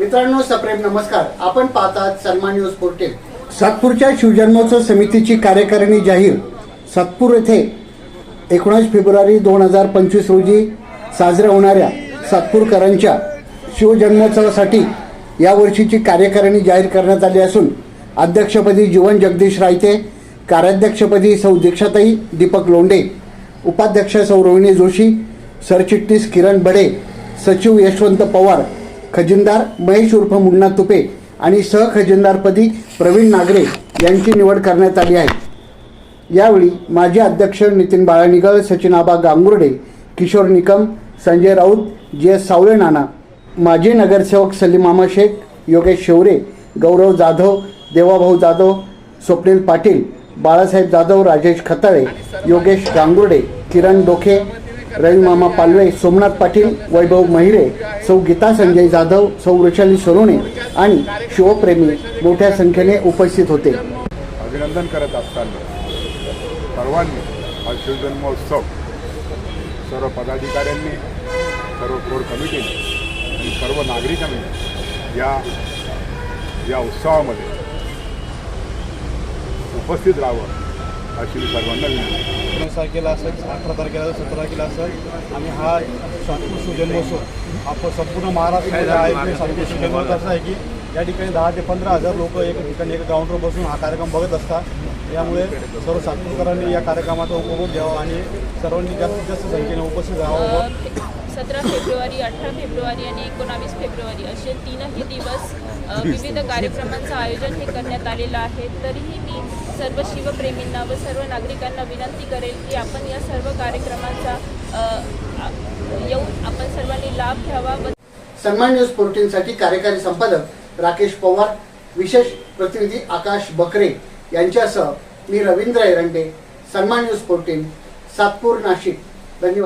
मित्रांनो सप्रेम नमस्कार. आपण पाहतात सन्मान न्यूज पोर्टेल सातपूरच्या शिवजन्मोत्सव समितीची कार्यकारिणी जाहीर. सातपूर येथे एकोणीस फेब्रुवारी दोन हजार पंचवीस रोजी साजऱ्या होणाऱ्या सातपूरकरांच्या शिवजन्मोत्सवासाठी यावर्षीची कार्यकारिणी जाहीर करण्यात आली असून अध्यक्षपदी जीवन जगदीश रायते कार्याध्यक्षपदी सौ दीक्षाताई दीपक लोंडे उपाध्यक्ष सौ रोहिणी जोशी सरचिटणीस किरण बडे सचिव यशवंत पवार खजिनदार महेश उर्फ मुन्ना तुपे आणि सहखजिनदारपदी प्रवीण नागरे यांची निवड करण्यात आली आहे. यावेळी माजी अध्यक्ष नितीन बाळानिगळ सचिन आबा गांगुर्डे किशोर निकम संजय राऊत जी एस सावळे नाना माजी नगरसेवक सलीम मामा शेख योगेश शेवरे गौरव जाधव देवाभाऊ जाधव स्वप्नील पाटील बाळासाहेब जाधव राजेश खताळे योगेश गांगुर्डे किरण डोखे रवीमामा पालवे सोमनाथ पाटील वैभव महिरे सौ गीता संजय जाधव सौ वृषाली सोनवणे आणि शिवप्रेमी मोठ्या संख्येने उपस्थित होते. अभिनंदन करत असताना सर्वांनी हा शिवजन्मोत्सव सर्व पदाधिकाऱ्यांनी सर्व कोर कमिटीने आणि सर्व नागरिकांनी या या उत्सवामध्ये उपस्थित राहावं. अशी मी सर्वांना विनंती एकोणीस तारखेला असेल अठरा तारखेला असेल सतरा तारखेला असेल. आणि हा सातपूर शिवजन्मोत्सव आपण संपूर्ण महाराष्ट्रामध्ये हा एक सातपूर शिवजन्मोत्सव असा आहे की या ठिकाणी दहा ते पंधरा हजार लोक एक ठिकाणी एका काउंटर बसून हा कार्यक्रम बघत असतात. त्यामुळे सर्व सातपूरकरांनी या कार्यक्रमाचा उपभोग घ्यावा आणि सर्वांनी जास्तीत जास्त संख्येने उपस्थित राहावं सतरा फेब्रुवारी अठरा फेब्रुवारी आणि एकोणावीस फेब्रुवारी असे तीनही दिवस विविध कार्यक्रमांचं आयोजन हे करण्यात आलेलं आहे. तरीही मी सर्व शिवप्रेमींना व सर्व नागरिकांना विनंती करेल की आपण या सर्व कार्यक्रमांचा येऊन आपण सर्वांनी लाभ घ्यावा व सन्मान न्यूज फोर्टीनसाठी कार्यकारी संपादक राकेश पवार विशेष प्रतिनिधी आकाश बकरे यांच्यासह मी रवींद्र एरंडे सन्मान न्यूज फोर्टीन सातपूर नाशिक. धन्यवाद.